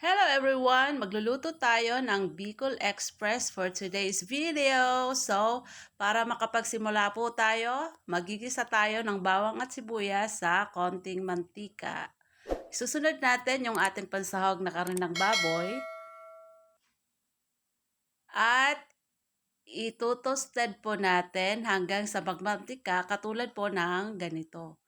Hello everyone! Magluluto tayo ng Bicol Express for today's video. So, para makapagsimula po tayo, magigisa tayo ng bawang at sibuyas sa konting mantika. Susunod natin yung ating pansahog na karin ng baboy. At itutosted po natin hanggang sa magmantika katulad po ng ganito.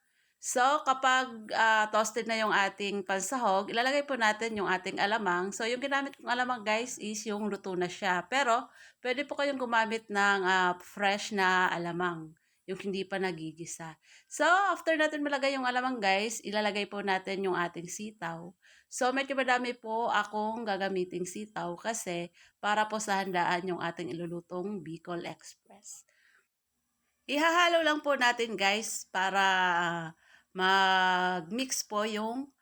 So, kapag uh, toasted na yung ating pansahog, ilalagay po natin yung ating alamang. So, yung ginamit kong alamang guys is yung luto na siya. Pero, pwede po kayong gumamit ng uh, fresh na alamang. Yung hindi pa nagigisa. So, after natin malagay yung alamang guys, ilalagay po natin yung ating sitaw. So, medyo madami po akong gagamiting sitaw kasi para po sa handaan yung ating ilulutong Bicol Express. Ihahalo lang po natin guys para mag-mix po yung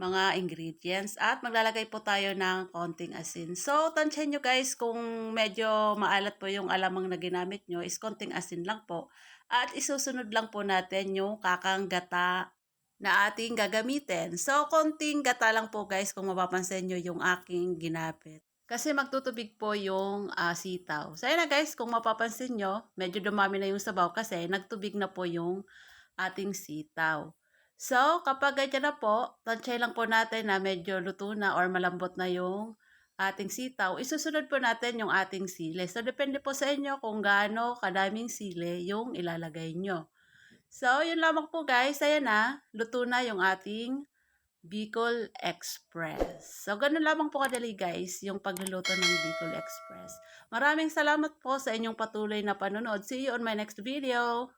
mga ingredients at maglalagay po tayo ng konting asin. So, tansyan nyo guys kung medyo maalat po yung alamang na ginamit nyo is konting asin lang po. At isusunod lang po natin yung kakang gata na ating gagamitin. So, konting gata lang po guys kung mapapansin nyo yung aking ginapit. Kasi magtutubig po yung uh, sitaw. So, na guys, kung mapapansin nyo, medyo dumami na yung sabaw kasi nagtubig na po yung ating sitaw. So, kapag ganyan na po, tansya lang po natin na medyo luto na or malambot na yung ating sitaw. Isusunod po natin yung ating sili. So, depende po sa inyo kung gaano kadaming sili yung ilalagay nyo. So, yun lamang po guys. Ayan na, luto na yung ating Bicol Express. So, ganun lamang po kadali guys, yung pagluluto ng Bicol Express. Maraming salamat po sa inyong patuloy na panonood. See you on my next video.